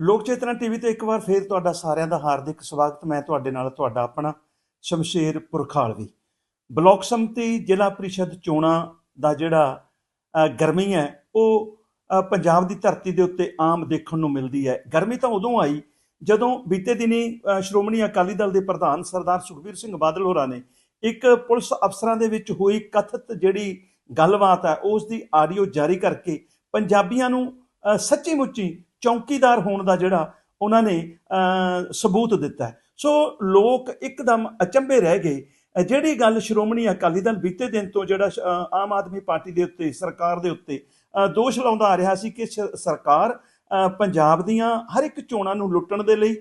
ਲੋਕ ਚੇਤਨਾ ਟੀਵੀ ਤੇ ਇੱਕ ਵਾਰ ਫੇਰ ਤੁਹਾਡਾ ਸਾਰਿਆਂ ਦਾ ਹਾਰਦਿਕ ਸਵਾਗਤ। ਮੈਂ ਤੁਹਾਡੇ ਨਾਲ ਤੁਹਾਡਾ ਆਪਣਾ ਸ਼ਮਸ਼ੇਰ ਪੁਰਖਾਲਵੀ ਬਲਾਕ ਸੰਮਤੀ ਜ਼ਿਲ੍ਹਾ ਪ੍ਰੀਸ਼ਦ ਚੋਣਾਂ ਦਾ ਜਿਹੜਾ ਗਰਮੀ ਹੈ, ਉਹ ਪੰਜਾਬ ਦੀ ਧਰਤੀ ਦੇ ਉੱਤੇ ਆਮ ਦੇਖਣ ਨੂੰ ਮਿਲਦੀ ਹੈ। ਗਰਮੀ ਤਾਂ ਉਦੋਂ ਆਈ ਜਦੋਂ ਬੀਤੇ ਦਿਨੀ ਸ਼੍ਰੋਮਣੀ ਅਕਾਲੀ ਦਲ ਦੇ ਪ੍ਰਧਾਨ ਸਰਦਾਰ ਸੁਖਬੀਰ ਸਿੰਘ ਬਾਦਲ ਹੋਰਾਂ ਨੇ ਇੱਕ ਪੁਲਿਸ ਅਫਸਰਾਂ ਦੇ ਵਿੱਚ ਹੋਈ ਕਥਿਤ ਜਿਹੜੀ ਗੱਲਬਾਤ ਹੈ, ਉਸ ਦੀ ਆਡੀਓ ਜਾਰੀ ਕਰਕੇ ਪੰਜਾਬੀਆਂ ਨੂੰ ਸੱਚੀ ਮੁੱਚੀ ਚੌਕੀਦਾਰ ਹੋਣ ਦਾ ਜਿਹੜਾ ਉਹਨਾਂ ਨੇ ਸਬੂਤ ਦਿੱਤਾ ਸੋ ਲੋਕ ਇੱਕਦਮ ਅਚੰਭੇ ਰਹਿ ਗਏ। ਜਿਹੜੀ ਗੱਲ ਸ਼੍ਰੋਮਣੀ ਅਕਾਲੀ ਦਲ ਬੀਤੇ ਦਿਨ ਤੋਂ ਜਿਹੜਾ ਸ਼- ਆਮ ਆਦਮੀ ਪਾਰਟੀ ਦੇ ਉੱਤੇ, ਸਰਕਾਰ ਦੇ ਉੱਤੇ ਦੋਸ਼ ਲਾਉਂਦਾ ਆ ਰਿਹਾ ਸੀ ਕਿ ਸ਼- ਸਰਕਾਰ ਪੰਜਾਬ ਦੀਆਂ ਹਰ ਇੱਕ ਚੋਣਾਂ ਨੂੰ ਲੁੱਟਣ ਦੇ ਲਈ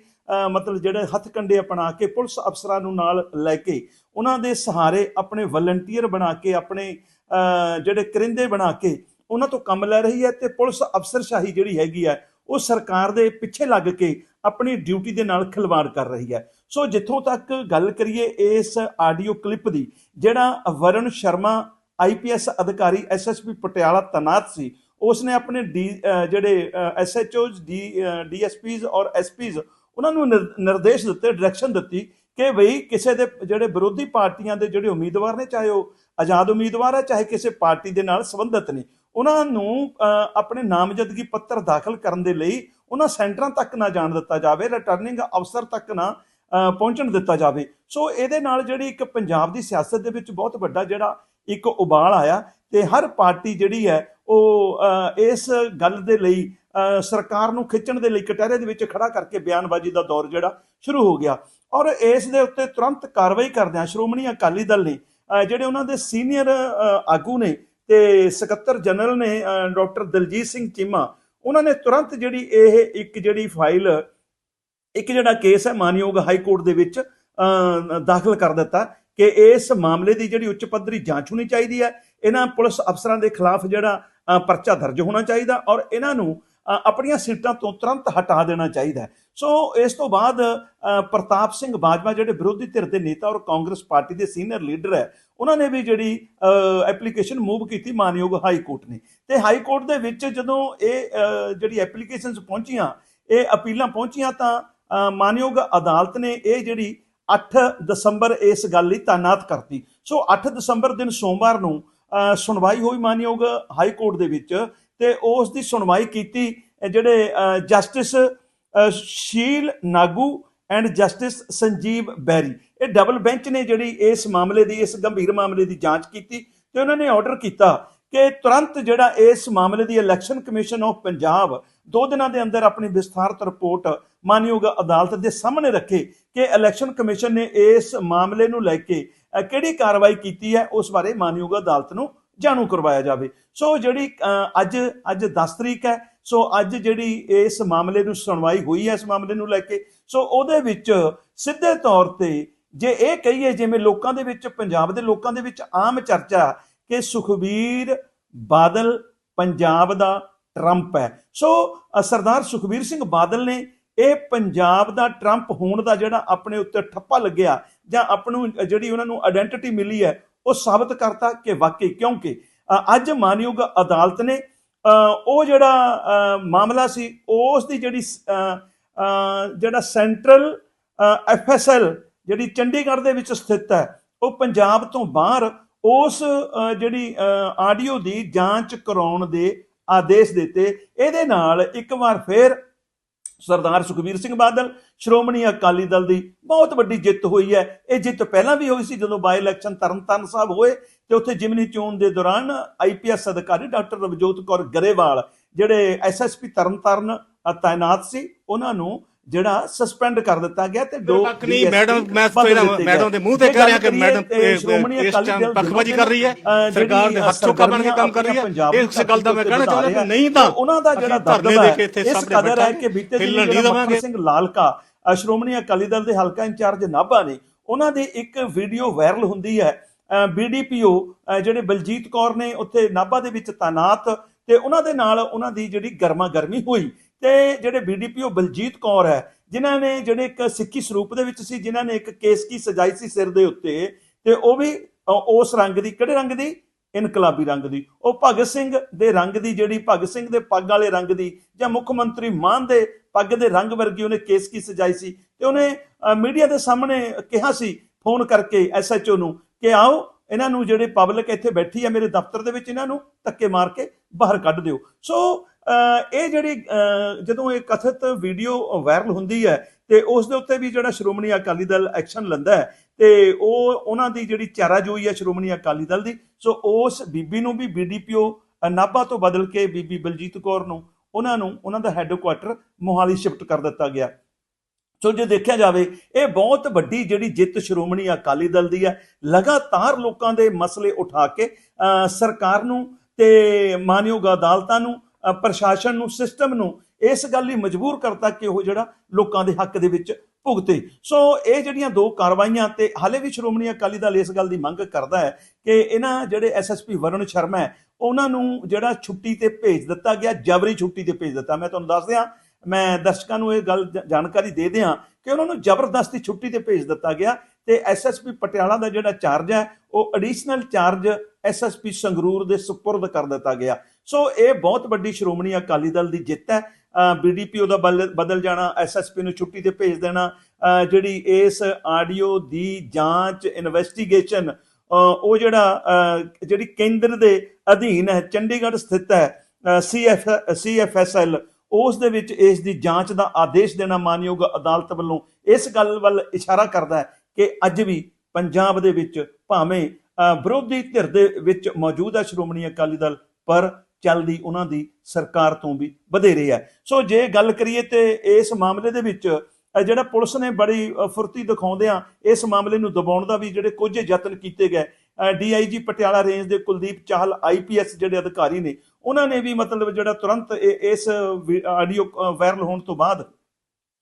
ਮਤਲਬ ਜਿਹੜੇ ਹੱਥ ਕੰਡੇ ਅਪਣਾ ਕੇ ਪੁਲਿਸ ਅਫਸਰਾਂ ਨੂੰ ਨਾਲ ਲੈ ਕੇ ਉਹਨਾਂ ਦੇ ਸਹਾਰੇ ਆਪਣੇ ਵਲੰਟੀਅਰ ਬਣਾ ਕੇ, ਆਪਣੇ ਜਿਹੜੇ ਕਰਿੰਦੇ ਬਣਾ ਕੇ ਉਹਨਾਂ ਤੋਂ ਕੰਮ ਲੈ ਰਹੀ ਹੈ ਤੇ ਪੁਲਿਸ ਅਫਸਰਸ਼ਾਹੀ ਜਿਹੜੀ ਹੈਗੀ ਹੈ ਉਹ ਸਰਕਾਰ ਦੇ ਪਿੱਛੇ ਲੱਗ ਕੇ ਆਪਣੀ ਡਿਊਟੀ ਦੇ ਨਾਲ ਖਿਲਵਾੜ ਕਰ ਰਹੀ ਹੈ। ਸੋ ਜਿੱਥੋਂ ਤੱਕ ਗੱਲ ਕਰੀਏ ਇਸ ਆਡੀਓ ਕਲਿੱਪ ਦੀ, ਜਿਹੜਾ ਵਰੁਣ ਸ਼ਰਮਾ ਆਈਪੀਐਸ ਅਧਿਕਾਰੀ ਐਸਐਸਪੀ ਪਟਿਆਲਾ ਤਨਾਤ ਸੀ ਉਸ ਨੇ ਆਪਣੇ ਡੀ ਅਹ ਜਿਹੜੇ ਐਸਐਚਓਜ਼ ਡੀ ਡੀਐਸਪੀਜ਼ ਔਰ ਐਸਪੀਜ਼ ਉਹਨਾਂ ਨੂੰ ਨਿਰ- ਨਿਰਦੇਸ਼ ਦਿੱਤੇ, ਡਾਇਰੈਕਸ਼ਨ ਦਿੱਤੀ ਕਿ ਬਈ ਕਿਸੇ ਦੇ ਜਿਹੜੇ ਵਿਰੋਧੀ ਪਾਰਟੀਆਂ ਦੇ ਜਿਹੜੇ ਉਮੀਦਵਾਰ ਨੇ, ਚਾਹੇ ਉਹ ਆਜ਼ਾਦ ਉਮੀਦਵਾਰ ਹੈ, ਚਾਹੇ ਕਿਸੇ ਪਾਰਟੀ ਦੇ ਨਾਲ ਸੰਬੰਧਿਤ ਨੇ ਉਹਨਾਂ ਨੂੰ ਆਪਣੇ ਨਾਮਜ਼ਦਗੀ ਪੱਤਰ ਦਾਖਲ ਕਰਨ ਦੇ ਲਈ ਉਹਨਾਂ ਸੈਂਟਰਾਂ ਤੱਕ ਨਾ ਜਾਣ ਦਿੱਤਾ ਜਾਵੇ, ਰਿਟਰਨਿੰਗ ਅਫਸਰ ਤੱਕ ਨਾ ਪਹੁੰਚਣ ਦਿੱਤਾ ਜਾਵੇ। ਸੋ ਇਹਦੇ ਨਾਲ ਜਿਹੜੀ ਇੱਕ ਪੰਜਾਬ ਦੀ ਸਿਆਸਤ ਦੇ ਵਿੱਚ ਬਹੁਤ ਵੱਡਾ ਜਿਹੜਾ ਇੱਕ ਉਬਾਲ ਆਇਆ ਤੇ ਹਰ ਪਾਰਟੀ ਜਿਹੜੀ ਹੈ ਉਹ ਇਸ ਗੱਲ ਦੇ ਲਈ ਸਰਕਾਰ ਨੂੰ ਖਿੱਚਣ ਦੇ ਲਈ ਕਟਹਿਰੇ ਦੇ ਵਿੱਚ ਖੜਾ ਕਰਕੇ ਬਿਆਨਬਾਜ਼ੀ ਦਾ ਦੌਰ ਜਿਹੜਾ ਸ਼ੁਰੂ ਹੋ ਗਿਆ। ਔਰ ਇਸ ਦੇ ਉੱਤੇ ਤੁਰੰਤ ਕਾਰਵਾਈ ਕਰਦਿਆਂ ਸ਼੍ਰੋਮਣੀ ਅਕਾਲੀ ਦਲ ਨੇ ਜਿਹੜੇ ਉਹਨਾਂ ਦੇ ਸੀਨੀਅਰ ਆਗੂ ਨੇ ਤੇ ਸਕੱਤਰ ਜਨਰਲ ਨੇ ਅਹ, ਡਾਕਟਰ ਦਲਜੀਤ ਸਿੰਘ ਚੀਮਾ ਉਹਨਾਂ ਨੇ ਤੁਰੰਤ ਜਿਹੜੀ ਇਹ ਇੱਕ ਜਿਹੜੀ ਫਾਈਲ ਇੱਕ ਜਿਹੜਾ ਕੇਸ ਹੈ ਮਾਨਯੋਗ ਹਾਈ ਕੋਰਟ ਦੇ ਵਿੱਚ ਦਾਖਲ ਕਰ ਦਿੱਤਾ ਕਿ ਇਸ ਮਾਮਲੇ ਦੀ ਜਿਹੜੀ ਉੱਚ ਪੱਧਰੀ ਜਾਂਚ ਹੋਣੀ ਚਾਹੀਦੀ ਹੈ। ਇਹਨਾਂ ਪੁਲਿਸ ਅਫਸਰਾਂ ਦੇ ਖਿਲਾਫ ਜਿਹੜਾ ਪਰਚਾ ਦਰਜ ਹੋਣਾ ਚਾਹੀਦਾ ਔਰ ਇਹਨਾਂ ਨੂੰ ਆਪਣੀਆਂ ਸੀਟਾਂ ਤੋਂ ਤੁਰੰਤ ਹਟਾ ਦੇਣਾ ਚਾਹੀਦਾ ਹੈ। ਸੋ ਇਸ ਤੋਂ ਬਾਅਦ ਪ੍ਰਤਾਪ ਸਿੰਘ ਬਾਜਵਾ ਜਿਹੜੇ ਵਿਰੋਧੀ ਧਿਰ ਦੇ ਨੇਤਾ ਔਰ ਕਾਂਗਰਸ ਪਾਰਟੀ ਦੇ ਸੀਨੀਅਰ ਲੀਡਰ ਹੈ, ਉਹਨਾਂ ਨੇ ਵੀ ਜਿਹੜੀ ਐਪਲੀਕੇਸ਼ਨ ਮੂਵ ਕੀਤੀ ਮਾਨਯੋਗ ਹਾਈ ਕੋਰਟ ਨੇ। ਤੇ ਹਾਈ ਕੋਰਟ ਦੇ ਵਿੱਚ ਜਦੋਂ ਇਹ ਜਿਹੜੀ ਐਪਲੀਕੇਸ਼ਨਸ ਪਹੁੰਚੀਆਂ, ਇਹ ਅਪੀਲਾਂ ਪਹੁੰਚੀਆਂ ਤਾਂ ਮਾਨਯੋਗ ਅਦਾਲਤ ਨੇ ਇਹ ਜਿਹੜੀ 8 ਦਸੰਬਰ ਇਸ ਗੱਲ ਲਈ ਤਾਇਨਾਤ ਕਰਤੀ। ਸੋ 8 ਦਸੰਬਰ ਦਿਨ ਸੋਮਵਾਰ ਨੂੰ ਸੁਣਵਾਈ ਹੋਈ ਮਾਨਯੋਗ ਹਾਈ ਕੋਰਟ ਦੇ ਵਿੱਚ। ਤੇ ਉਸ ਦੀ ਸੁਣਵਾਈ ਕੀਤੀ। ਜਿਹੜੇ justice Sheel Nagu and justice Sanjeev Berry ਇਹ ਡਬਲ ਬੈਂਚ ਨੇ ਜਿਹੜੀ ਇਸ ਮਾਮਲੇ ਦੀ, ਇਸ ਗੰਭੀਰ ਮਾਮਲੇ ਦੀ ਜਾਂਚ ਕੀਤੀ ਤੇ ਉਹਨਾਂ ਨੇ ਆਰਡਰ ਕੀਤਾ ਕਿ ਤੁਰੰਤ ਜਿਹੜਾ ਇਸ ਮਾਮਲੇ ਦੀ ਇਲੈਕਸ਼ਨ ਕਮਿਸ਼ਨ ਆਫ ਪੰਜਾਬ ਦੋ ਦਿਨਾਂ ਦੇ ਅੰਦਰ ਆਪਣੀ ਵਿਸਥਾਰਤ ਰਿਪੋਰਟ ਮਾਨਯੋਗ ਅਦਾਲਤ ਦੇ ਸਾਹਮਣੇ ਰੱਖੇ ਕਿ ਇਲੈਕਸ਼ਨ ਕਮਿਸ਼ਨ ਨੇ ਇਸ ਮਾਮਲੇ ਨੂੰ ਲੈ ਕੇ ਕਿਹੜੀ ਕਾਰਵਾਈ ਕੀਤੀ ਹੈ, ਉਸ ਬਾਰੇ ਮਾਨਯੋਗ ਅਦਾਲਤ ਨੂੰ ਜਾਣੂ ਕਰਵਾਇਆ ਜਾਵੇ। ਸੋ ਜਿਹੜੀ ਅੱਜ ਅੱਜ 10 ਤਰੀਕ ਹੈ, ਸੋ ਅੱਜ ਜਿਹੜੀ ਇਸ ਮਾਮਲੇ ਨੂੰ ਸੁਣਵਾਈ ਹੋਈ ਹੈ, ਇਸ ਮਾਮਲੇ ਨੂੰ ਲੈ ਕੇ, ਸੋ ਉਹਦੇ ਵਿੱਚ ਸਿੱਧੇ ਤੌਰ ਤੇ ਜੇ ਇਹ ਕਹੀਏ, ਜਿਵੇਂ ਲੋਕਾਂ ਦੇ ਵਿੱਚ, ਪੰਜਾਬ ਦੇ ਲੋਕਾਂ ਦੇ ਵਿੱਚ ਆਮ ਚਰਚਾ ਕਿ ਸੁਖਬੀਰ ਬਾਦਲ ਪੰਜਾਬ ਦਾ ਟਰੰਪ ਹੈ। ਸੋ ਸਰਦਾਰ ਸੁਖਬੀਰ ਸਿੰਘ ਬਾਦਲ ਨੇ ਇਹ ਪੰਜਾਬ ਦਾ ਟਰੰਪ ਹੋਣ ਦਾ ਜਿਹੜਾ ਆਪਣੇ ਉੱਤੇ ਠੱਪਾ ਲੱਗਿਆ ਜਾਂ ਆਪ ਜਿਹੜੀ ਉਹਨਾਂ ਨੂੰ ਆਇਡੈਂਟੀਟੀ ਮਿਲੀ ਹੈ ਉਹ ਸਾਬਤ ਕਰਤਾ ਕਿ ਵਾਕਈ ਕਿਉਂਕਿ ਅੱਜ ਮਾਨਯੋਗ ਅਦਾਲਤ ਨੇ ਉਹ ਜਿਹੜਾ ਮਾਮਲਾ ਸੀ ਉਸ ਦੀ ਜਿਹੜੀ ਸ- ਅ, ਅ, ਜਿਹੜਾ ਸੈਂਟਰਲ ਐਫਐਸਐਲ ਜਿਹੜੀ ਚੰਡੀਗੜ੍ਹ ਦੇ ਵਿੱਚ ਸਥਿਤ ਹੈ ਉਹ ਪੰਜਾਬ ਤੋਂ ਬਾਹਰ ਉਸ ਜਿਹੜੀ ਆਡੀਓ ਦੀ ਜਾਂਚ ਕਰਾਉਣ ਦੇ ਆਦੇਸ਼ ਦਿੱਤੇ। ਇਹਦੇ ਨਾਲ ਇੱਕ ਵਾਰ ਫੇਰ ਸਰਦਾਰ ਸੁਖਬੀਰ ਸਿੰਘ ਬਾਦਲ, ਸ਼੍ਰੋਮਣੀ ਅਕਾਲੀ ਦਲ ਦੀ ਬਹੁਤ ਵੱਡੀ ਜਿੱਤ ਹੋਈ ਹੈ। ਇਹ ਜਿੱਤ ਪਹਿਲਾਂ ਵੀ ਹੋਈ ਸੀ ਜਦੋਂ ਬਾਈ ਇਲੈਕਸ਼ਨ ਤਰਨਤਾਰਨ ਸਾਹਿਬ ਹੋਏ ਤੇ ਉੱਥੇ ਜਿਮਨੀ ਚੋਣ ਦੇ ਦੌਰਾਨ ਆਈਪੀਐਸ ਅਧਿਕਾਰੀ ਡਾਕਟਰ ਰਵਜੋਤ ਕੌਰ ਗਰੇਵਾਲ, ਜਿਹੜੇ ਐਸਐਸਪੀ ਤਰਨਤਾਰਨ ਤਾਇਨਾਤ ਸੀ, ਉਹਨਾਂ ਨੂੰ ਜਿਹੜਾ ਸਸਪੈਂਡ ਕਰ ਦਿੱਤਾ ਗਿਆ ਤੇ ਦੋ ਨਹੀਂ ਮੈਡਮ ਮੈਂ ਪਹਿਲਾਂ। ਮੈਡਮ ਦੇ ਮੂੰਹ ਤੇ ਕਹਿ ਰਿਹਾ ਕਿ ਮੈਡਮ ਇਸ ਟਾਈਮ ਪੱਖਪਾਤੀ ਕਰ ਰਹੀ ਹੈ ਸਰਕਾਰ ਦੇ ਹੱਥ ਚੋਂ ਕਰਨ ਦੇ ਕੰਮ ਕਰ ਰਹੀ ਹੈ ਇਸ ਗੱਲ ਦਾ ਮੈਂ ਕਹਿਣਾ ਚਾਹੁੰਦਾ ਕਿ ਨਹੀਂ ਤਾਂ ਉਹਨਾਂ ਦਾ ਜਿਹੜਾ ਅਸੀਂ ਧਰਨੇ ਦਬਦਬਾ ਦੇ ਹੈ ਇਸ ਕਦਰ ਹੈ ਕਿ ਬੀਤੇ ਦਿਨ ਮੱਖਣ। ਸਿੰਘ ਲਾਲਕਾ ਸ਼੍ਰੋਮਣੀ ਅਕਾਲੀ ਦਲ ਦੇ ਹਲਕਾ ਇੰਚਾਰਜ ਨਾਭਾ ਨੇ ਉਹਨਾਂ ਦੀ ਇੱਕ ਵੀਡੀਓ ਵਾਇਰਲ ਹੁੰਦੀ ਹੈ ਬੀਡੀਪੀਓ ਜਿਹੜੇ ਬਲਜੀਤ ਕੌਰ ਨੇ ਉੱਥੇ ਨਾਭਾ ਦੇ ਵਿੱਚ ਤਾਇਨਾਤ ਤੇ ਉਹਨਾਂ ਦੇ ਨਾਲ ਉਹਨਾਂ ਦੀ ਜਿਹੜੀ ਗਰਮਾ ਗਰਮੀ ਹੋਈ ਤੇ ਜਿਹੜੇ ਬੀਡੀਪੀਓ ਬਲਜੀਤ ਕੌਰ ਹੈ, ਜਿਨ੍ਹਾਂ ਨੇ ਜਿਹੜੇ ਇੱਕ ਸਿੱਖੀ ਸਰੂਪ ਦੇ ਵਿੱਚ ਸੀ, ਜਿਨ੍ਹਾਂ ਨੇ ਇੱਕ ਕੇਸ ਕੀ ਸਜਾਈ ਸੀ ਸਿਰ ਦੇ ਉੱਤੇ, ਤੇ ਉਹ ਵੀ ਉਸ ਰੰਗ ਦੀ, ਕਿਹੜੇ ਰੰਗ ਦੀ? ਇਨਕਲਾਬੀ ਰੰਗ ਦੀ। ਉਹ ਭਗਤ ਸਿੰਘ ਦੇ ਰੰਗ ਦੀ, ਜਿਹੜੀ ਭਗਤ ਸਿੰਘ ਦੇ ਪੱਗ ਵਾਲੇ ਰੰਗ ਦੀ, ਜਾਂ ਮੁੱਖ ਮੰਤਰੀ ਮਾਨ ਦੇ ਪੱਗ ਦੇ ਰੰਗ ਵਰਗੀ ਉਹਨੇ ਕੇਸ ਕੀ ਸਜਾਈ ਸੀ, ਤੇ ਉਹਨੇ ਮੀਡੀਆ ਦੇ ਸਾਹਮਣੇ ਕਿਹਾ ਸੀ, ਫੋਨ ਕਰਕੇ ਐਸਐਚਓ ਨੂੰ, ਕਿ ਆਓ, ਇਹਨਾਂ ਨੂੰ ਜਿਹੜੇ ਪਬਲਿਕ ਇੱਥੇ ਬੈਠੀ ਹੈ ਮੇਰੇ ਦਫ਼ਤਰ ਦੇ ਵਿੱਚ, ਇਹਨਾਂ ਨੂੰ ਧੱਕੇ ਮਾਰ ਕੇ ਬਾਹਰ ਕੱਢ ਦਿਓ। ਸੋ ਇਹ ਜਿਹੜੀ ਜਦੋਂ ਇਹ ਕਥਿਤ ਵੀਡੀਓ ਵਾਇਰਲ ਹੁੰਦੀ ਹੈ ਤੇ ਉਸ ਦੇ ਉੱਤੇ ਵੀ ਜਿਹੜਾ ਸ਼੍ਰੋਮਣੀ ਅਕਾਲੀ ਦਲ ਐਕਸ਼ਨ ਲੈਂਦਾ ਹੈ ਤੇ ਉਹ ਉਹਨਾਂ ਦੀ ਜਿਹੜੀ ਚਾਰਾਜੋਈ ਹੈ ਸ਼੍ਰੋਮਣੀ ਅਕਾਲੀ ਦਲ ਦੀ, ਸੋ ਉਸ ਬੀਬੀ ਨੂੰ ਵੀ ਬੀਡੀਪੀਓ ਨਾਭਾ ਤੋਂ ਬਦਲ ਕੇ ਬੀਬੀ ਬਲਜੀਤ ਕੌਰ ਨੂੰ, ਉਹਨਾਂ ਨੂੰ, ਉਹਨਾਂ ਦਾ ਹੈੱਡਕੁਆਟਰ ਮੋਹਾਲੀ ਸ਼ਿਫਟ ਕਰ ਦਿੱਤਾ ਗਿਆ। ਸੋ ਜੇ ਦੇਖਿਆ ਜਾਵੇ, ਇਹ ਬਹੁਤ ਵੱਡੀ ਜਿਹੜੀ ਜਿੱਤ ਸ਼੍ਰੋਮਣੀ ਅਕਾਲੀ ਦਲ ਦੀ ਹੈ, ਲਗਾਤਾਰ ਲੋਕਾਂ ਦੇ ਮਸਲੇ ਉਠਾ ਕੇ ਸਰਕਾਰ ਨੂੰ ਤੇ ਮਾਨਯੋਗ ਅਦਾਲਤਾਂ ਨੂੰ ਪ੍ਰਸ਼ਾਸਨ ਨੂੰ ਸਿਸਟਮ ਨੂੰ ਇਸ ਗੱਲ ਲਈ ਮਜਬੂਰ ਕਰਤਾ ਕਿ ਉਹ ਜਿਹੜਾ ਲੋਕਾਂ ਦੇ ਹੱਕ ਦੇ ਵਿੱਚ ਭੁਗਤੇ। ਸੋ ਇਹ ਜਿਹੜੀਆਂ ਦੋ ਕਾਰਵਾਈਆਂ ਤੇ ਹਾਲੇ ਵੀ ਸ਼੍ਰੋਮਣੀ ਅਕਾਲੀ ਦਲ ਇਸ ਗੱਲ ਦੀ ਮੰਗ ਕਰਦਾ ਹੈ ਕਿ ਇਹਨਾਂ ਜਿਹੜੇ ਐਸਐਸਪੀ ਵਰੁਣ ਸ਼ਰਮਾ ਹੈ, ਉਹਨਾਂ ਨੂੰ ਜਿਹੜਾ ਛੁੱਟੀ ਤੇ ਭੇਜ ਦਿੱਤਾ ਗਿਆ, ਜਬਰੀ ਛੁੱਟੀ ਤੇ ਭੇਜ ਦਿੱਤਾ। ਮੈਂ ਤੁਹਾਨੂੰ ਦੱਸ ਦਿਆਂ, ਮੈਂ ਦਰਸ਼ਕਾਂ ਨੂੰ ਇਹ ਗੱਲ ਜਾਣਕਾਰੀ ਦੇ ਦਿਆਂ ਕਿ ਉਹਨਾਂ ਨੂੰ ਜ਼ਬਰਦਸਤੀ ਛੁੱਟੀ ਤੇ ਭੇਜ ਦਿੱਤਾ ਗਿਆ ਤੇ ਐਸਐਸਪੀ ਪਟਿਆਲਾ ਦਾ ਜਿਹੜਾ ਚਾਰਜ ਹੈ, ਉਹ ਐਡੀਸ਼ਨਲ ਚਾਰਜ ਐਸਐਸਪੀ ਸੰਗਰੂਰ ਦੇ ਸਪੁਰਦ ਕਰ ਦਿੱਤਾ ਗਿਆ। ਸੋ ਇਹ ਬਹੁਤ ਵੱਡੀ ਸ਼੍ਰੋਮਣੀ ਅਕਾਲੀ ਦਲ ਦੀ ਜਿੱਤ ਹੈ। ਬੀਡੀਪੀਓ ਦਾ ਬਲ- ਬਦਲ ਜਾਣਾ ਐਸਐਸਪੀ ਨੂੰ ਛੁੱਟੀ ਤੇ ਭੇਜ ਦੇਣਾ। ਜਿਹੜੀ ਇਸ ਆਡੀਓ ਦੀ ਜਾਂਚ ਇਨਵੈਸਟੀਗੇਸ਼ਨ ਉਹ ਜਿਹੜਾ ਜਿਹੜੀ ਕੇਂਦਰ ਦੇ ਅਧੀਨ ਹੈ, ਚੰਡੀਗੜ੍ਹ ਸਥਿਤ ਹੈ ਸੀਐਫ ਸੀਐਫਐਸਐਲ ਉਸ ਦੇ ਵਿੱਚ ਇਸ ਦੀ ਜਾਂਚ ਦਾ ਆਦੇਸ਼ ਦੇਣਾ ਮਾਨਯੋਗ ਅਦਾਲਤ ਵੱਲੋਂ ਇਸ ਗੱਲ ਵੱਲ ਇਸ਼ਾਰਾ ਕਰਦਾ ਹੈ। ਕਿ ਅੱਜ ਵੀ ਪੰਜਾਬ ਦੇ ਵਿੱਚ ਭਾਵੇਂ ਵਿਰੋਧੀ ਧਿਰ ਦੇ ਵਿੱਚ ਮੌਜੂਦ ਹੈ ਸ਼੍ਰੋਮਣੀ ਅਕਾਲੀ ਦਲ, ਪਰ ਚੱਲਦੀ ਉਹਨਾਂ ਦੀ ਸਰਕਾਰ ਤੋਂ ਵੀ ਵਧੇਰੇ ਹੈ ਸੋ ਜੇ ਗੱਲ ਕਰੀਏ ਤੇ ਇਸ ਮਾਮਲੇ ਦੇ ਵਿੱਚ ਜਿਹੜਾ ਪੁਲਿਸ ਨੇ ਬੜੀ ਫੁਰਤੀ ਦਿਖਾਉਂਦਿਆਂ ਇਸ ਮਾਮਲੇ ਨੂੰ ਦਬਾਉਣ ਦਾ ਵੀ ਜਿਹੜੇ ਕੁਝ ਯਤਨ ਕੀਤੇ ਗਏ ਡੀਆਈਜੀ ਪਟਿਆਲਾ ਰੇਂਜ ਦੇ ਕੁਲਦੀਪ ਚਾਹਲ ਆਈਪੀਐਸ ਜਿਹੜੇ ਅਧਿਕਾਰੀ ਨੇ, ਉਹਨਾਂ ਨੇ ਵੀ ਮਤਲਬ ਜਿਹੜਾ ਤੁਰੰਤ ਇਹ- ਇਸ ਆਡੀਓ ਵਾਇਰਲ ਹੋਣ ਤੋਂ ਬਾਅਦ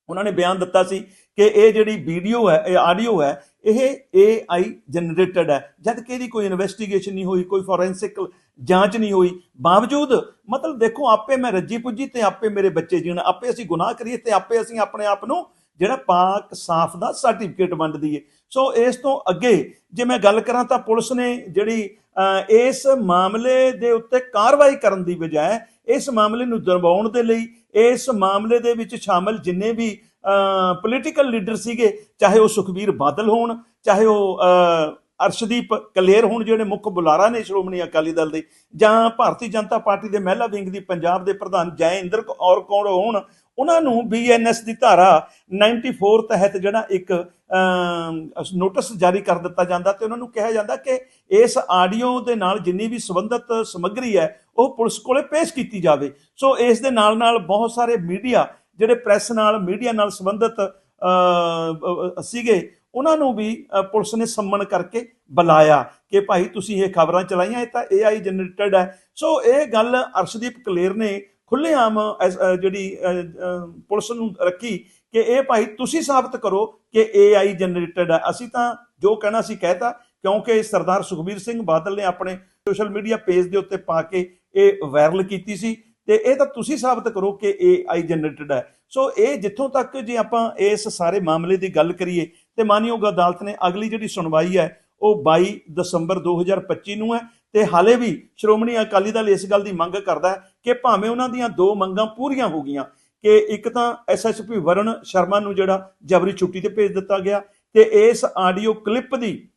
ਉਹਨਾਂ ਨੇ ਬਿਆਨ ਦਿੱਤਾ ਸੀ ਕਿ ਇਹ ਜਿਹੜੀ ਵੀਡੀਓ ਹੈ, ਇਹ ਆਡੀਓ ਹੈ, ਇਹ AI ਜਨਰੇਟਡ ਹੈ। ਜਦ ਕਿ ਇਹਦੀ ਕੋਈ ਇਨਵੈਸਟੀਗੇਸ਼ਨ ਨਹੀਂ ਹੋਈ, ਕੋਈ ਫੋਰੈਂਸਿਕ ਜਾਂਚ ਨਹੀਂ ਹੋਈ। ਬਾਵਜੂਦ, ਮਤਲਬ ਦੇਖੋ, ਆਪੇ ਮੈਂ ਰੱਜੀ ਪੁੱਜੀ ਤੇ ਆਪੇ ਮੇਰੇ ਬੱਚੇ ਜੀਣ, ਆਪੇ ਅਸੀਂ ਗੁਨਾਹ ਕਰੀਏ ਤੇ ਆਪੇ ਅਸੀਂ ਆਪਣੇ ਆਪ ਨੂੰ ਜਿਹੜਾ ਪਾਕ ਸਾਫ਼ ਦਾ ਸਰਟੀਫਿਕੇਟ ਵੰਡਦੀ ਦਈਏ ਸੋ ਇਸ ਤੋਂ ਅੱਗੇ ਜੇ ਮੈਂ ਗੱਲ ਕਰਾਂ ਤਾਂ ਪੁਲਿਸ ਨੇ ਜਿਹੜੀ ਇਸ ਮਾਮਲੇ ਦੇ ਉੱਤੇ ਕਾਰਵਾਈ ਕਰਨ ਦੀ ਬਜਾਏ ਇਸ ਮਾਮਲੇ ਨੂੰ ਦਬਾਉਣ ਦੇ ਲਈ ਇਸ ਮਾਮਲੇ ਦੇ ਵਿੱਚ ਸ਼ਾਮਲ ਜਿੰਨੇ ਵੀ ਪੋਲੀਟੀਕਲ ਲੀਡਰ ਸੀਗੇ, ਚਾਹੇ ਉਹ ਸੁਖਬੀਰ ਬਾਦਲ ਹੋਣ, ਚਾਹੇ ਉਹ ਅਰਸ਼ਦੀਪ ਕਲੇਰ ਹੋਣ ਜਿਹੜੇ ਮੁੱਖ ਬੁਲਾਰਾ ਨੇ ਸ਼੍ਰੋਮਣੀ ਅਕਾਲੀ ਦਲ ਦੇ, ਜਾਂ ਭਾਰਤੀ ਜਨਤਾ ਪਾਰਟੀ ਦੇ ਮਹਿਲਾ ਵਿੰਗ ਦੀ ਪੰਜਾਬ ਦੇ ਪ੍ਰਧਾਨ ਜੈਇੰਦਰ ਕੌਰ ਕੌਣ ਹੋਣ ਉਹਨਾਂ ਨੂੰ ਬੀਐਨਐਸ ਦੀ ਧਾਰਾ 94 ਤਹਿਤ ਜਿਹੜਾ ਇੱਕ ਨੋਟਿਸ ਜਾਰੀ ਕਰ ਦਿੱਤਾ ਜਾਂਦਾ ਤੇ ਉਹਨਾਂ ਨੂੰ ਕਿਹਾ ਜਾਂਦਾ ਕਿ ਇਸ ਆਡੀਓ ਦੇ ਨਾਲ ਜਿੰਨੀ ਵੀ ਸੰਬੰਧਿਤ ਸਮੱਗਰੀ ਹੈ, ਉਹ ਪੁਲਿਸ ਕੋਲੇ ਪੇਸ਼ ਕੀਤੀ ਜਾਵੇ। ਸੋ ਇਸ ਦੇ ਨਾਲ ਨਾਲ ਬਹੁਤ ਸਾਰੇ ਮੀਡੀਆ ਜਿਹੜੇ ਪ੍ਰੈਸ ਨਾਲ, ਮੀਡੀਆ ਨਾਲ ਸੰਬੰਧਿਤ ਸੀਗੇ, ਉਹਨਾਂ ਨੂੰ ਵੀ ਪੁਲਿਸ ਨੇ ਸੰਮਨ ਕਰਕੇ ਬੁਲਾਇਆ ਕਿ ਭਾਈ ਤੁਸੀਂ ਇਹ ਖਬਰਾਂ ਚਲਾਈਆਂ, ਇਹ ਤਾਂ AI ਜਨਰੇਟਡ ਹੈ। ਸੋ ਇਹ ਗੱਲ ਅਰਸ਼ਦੀਪ ਕਲੇਰ ਨੇ ਖੁੱਲੇਆਮ ਐਸ- ਜਿਹੜੀ ਪੁਲਿਸ ਨੂੰ ਰੱਖੀ ਕਿ ਇਹ ਭਾਈ ਤੁਸੀਂ ਸਾਬਤ ਕਰੋ ਕਿ AI ਜਨਰੇਟਡ ਹੈ ਅਸੀਂ ਤਾਂ ਜੋ ਕਹਿਣਾ ਸੀ ਕਹਿਤਾ, ਕਿਉਂਕਿ ਸਰਦਾਰ ਸੁਖਬੀਰ ਸਿੰਘ ਬਾਦਲ ਨੇ ਆਪਣੇ ਸੋਸ਼ਲ ਮੀਡੀਆ ਪੇਜ ਦੇ ਉੱਤੇ ਪਾ ਕੇ ਇਹ ਵਾਇਰਲ ਕੀਤੀ ਸੀ ਤੇ ਇਹ ਤਾਂ ਤੁਸੀਂ ਸਾਬਤ ਕਰੋ ਕਿ AI ਜਨਰੇਟਡ ਹੈ ਸੋ ਇਹ ਜਿੱਥੋਂ ਤੱਕ ਜੇ ਆਪਾਂ ਇਸ ਸਾਰੇ ਮਾਮਲੇ ਦੀ ਗੱਲ ਕਰੀਏ, ਤੇ ਮਾਨਯੋਗ ਅਦਾਲਤ ਨੇ ਅਗਲੀ ਜਿਹੜੀ ਸੁਣਵਾਈ ਹੈ, ਉਹ 22 ਦਸੰਬਰ 2025 ਨੂੰ ਹੈ। ਤੇ ਹਾਲੇ ਵੀ ਸ਼੍ਰੋਮਣੀ ਅਕਾਲੀ ਦਲ ਇਸ ਗੱਲ ਦੀ ਮੰਗ ਕਰਦਾ ਹੈ ਕਿ ਭਾਵੇਂ ਉਹਨਾਂ ਦੀਆਂ ਦੋ ਮੰਗਾਂ ਪੂਰੀਆਂ ਹੋ ਗਈਆਂ ਕਿ ਇੱਕ ਤਾਂ ਐਸਐਸਪੀ ਵਰੁਣ ਸ਼ਰਮਾ ਨੂੰ ਜਿਹੜਾ ਜਬਰੀ ਛੁੱਟੀ ਤੇ ਭੇਜ ਦਿੱਤਾ ਗਿਆ ਤੇ ਇਸ ਆਡੀਓ ਕਲਿੱਪ ਦੀ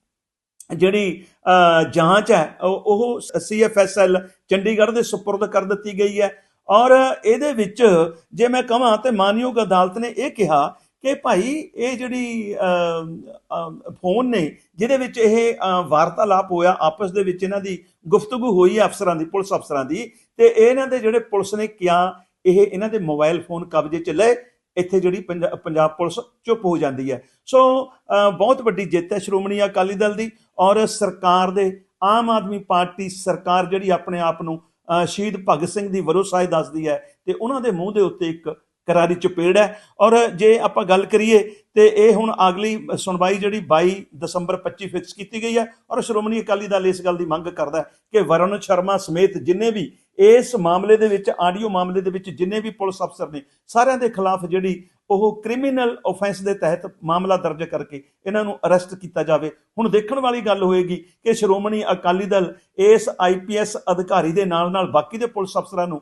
ਜਿਹੜੀ ਅਹ, ਜਾਂਚ ਹੈ ਉਹ- ਉਹ ਸੀਐਫਐਸਐਲ ਚੰਡੀਗੜ੍ਹ ਦੇ ਸਪੁਰਦ ਕਰ ਦਿੱਤੀ ਗਈ ਹੈ। ਔਰ ਇਹਦੇ ਵਿੱਚ ਜੇ ਮੈਂ ਕਹਾਂ ਤੇ ਮਾਨਯੋਗ ਅਦਾਲਤ ਨੇ ਇਹ ਕਿਹਾ ਕਿ ਭਾਈ ਇਹ ਜਿਹੜੀ ਫੋਨ ਨੇ, ਜਿਹਦੇ ਵਿੱਚ ਇਹ ਵਾਰਤਾਲਾਪ ਹੋਇਆ, ਆਪਸ ਦੇ ਵਿੱਚ ਇਹਨਾਂ ਦੀ ਗੁਫ਼ਤਗੂ ਹੋਈ ਅਫਸਰਾਂ ਦੀ, ਪੁਲਿਸ ਅਫਸਰਾਂ ਦੀ, ਤੇ ਇਹਨਾਂ ਦੇ ਜਿਹੜੇ ਪੁਲਿਸ ਨੇ ਕਿਹਾ, ਇਹ ਇਹਨਾਂ ਦੇ ਮੋਬਾਈਲ ਫੋਨ ਕਬਜ਼ੇ 'ਚ ਲਏ, ਇੱਥੇ ਜਿਹੜੀ ਪੰਜਾ- ਪੰਜਾਬ ਪੁਲਿਸ ਚੁੱਪ ਹੋ ਜਾਂਦੀ ਹੈ। ਸੋ ਬਹੁਤ ਵੱਡੀ ਜਿੱਤ ਹੈ ਸ਼੍ਰੋਮਣੀ ਅਕਾਲੀ ਦਲ ਦੀ, ਔਰ ਸਰਕਾਰ ਦੇ ਆਮ ਆਦਮੀ ਪਾਰਟੀ ਸਰਕਾਰ ਜਿਹੜੀ ਆਪਣੇ ਆਪ ਨੂੰ ਸ਼ਹੀਦ ਭਗਤ ਸਿੰਘ ਦੀ ਵਰੋਸਾਈ ਦੱਸਦੀ ਹੈ, ਤੇ ਉਹਨਾਂ ਦੇ ਮੂੰਹ ਦੇ ਉੱਤੇ ਇੱਕ ਕਰਾਰੀ ਚਪੇੜ ਹੈ। ਔਰ ਜੇ ਆਪਾਂ ਗੱਲ ਕਰੀਏ ਤੇ ਇਹ ਹੁਣ ਅਗਲੀ ਸੁਣਵਾਈ ਜਿਹੜੀ 22 ਦਸੰਬਰ 25 ਫਿਕਸ ਕੀਤੀ ਗਈ ਹੈ ਔਰ ਸ਼੍ਰੋਮਣੀ ਅਕਾਲੀ ਦਲ ਇਸ ਗੱਲ ਦੀ ਮੰਗ ਕਰਦਾ ਕਿ ਵਰੁਣ ਸ਼ਰਮਾ ਸਮੇਤ ਜਿੰਨੇ ਵੀ ਇਸ ਮਾਮਲੇ ਦੇ ਵਿੱਚ, ਆਡੀਓ ਮਾਮਲੇ ਦੇ ਵਿੱਚ ਜਿੰਨੇ ਵੀ ਪੁਲਿਸ ਅਫਸਰ ਨੇ, ਸਾਰਿਆਂ ਦੇ ਖਿਲਾਫ ਜਿਹੜੀ ਉਹ ਕ੍ਰਿਮੀਨਲ ਆਫੈਂਸ ਦੇ ਤਹਿਤ ਮਾਮਲਾ ਦਰਜ ਕਰਕੇ ਇਹਨਾਂ ਨੂੰ ਅਰੈਸਟ ਕੀਤਾ ਜਾਵੇ। ਹੁਣ ਦੇਖਣ ਵਾਲੀ ਗੱਲ ਹੋਏਗੀ ਕਿ ਸ਼੍ਰੋਮਣੀ ਅਕਾਲੀ ਦਲ ਇਸ ਆਈਪੀਐਸ ਅਧਿਕਾਰੀ ਦੇ ਨਾਲ ਨਾਲ ਬਾਕੀ ਦੇ ਪੁਲਿਸ ਅਫਸਰਾਂ ਨੂੰ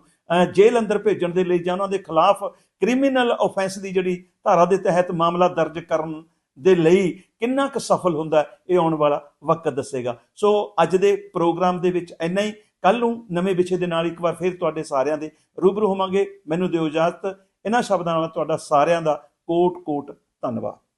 ਜੇਲ੍ਹ ਅੰਦਰ ਭੇਜਣ ਦੇ ਲਈ ਜਾਂ ਉਹਨਾਂ ਦੇ ਖਿਲਾਫ ਕ੍ਰਿਮੀਨਲ ਆਫੈਂਸ ਦੀ ਜਿਹੜੀ ਧਾਰਾ ਦੇ ਤਹਿਤ ਮਾਮਲਾ ਦਰਜ ਕਰਨ ਦੇ ਲਈ ਕਿੰਨਾ ਕੁ ਸਫਲ ਹੁੰਦਾ ਇਹ ਆਉਣ ਵਾਲਾ ਵਕਤ ਦੱਸੇਗਾ। ਸੋ ਅੱਜ ਦੇ ਪ੍ਰੋਗਰਾਮ ਦੇ ਵਿੱਚ ਇੰਨਾ ਹੀ। ਕੱਲ ਨੂੰ ਨਵੇਂ ਵਿਸ਼ੇ ਦੇ ਨਾਲ ਇੱਕ ਵਾਰ ਫਿਰ ਤੁਹਾਡੇ ਸਾਰਿਆਂ ਦੇ ਰੂਬਰੂ ਹੋਵਾਂਗੇ। ਮੈਨੂੰ ਦਿਓ ਇਜਾਜ਼ਤ। ਇਹਨਾਂ ਸ਼ਬਦਾਂ ਨਾਲ ਤੁਹਾਡਾ ਸਾਰਿਆਂ ਦਾ ਕੋਟ ਕੋਟ ਧੰਨਵਾਦ।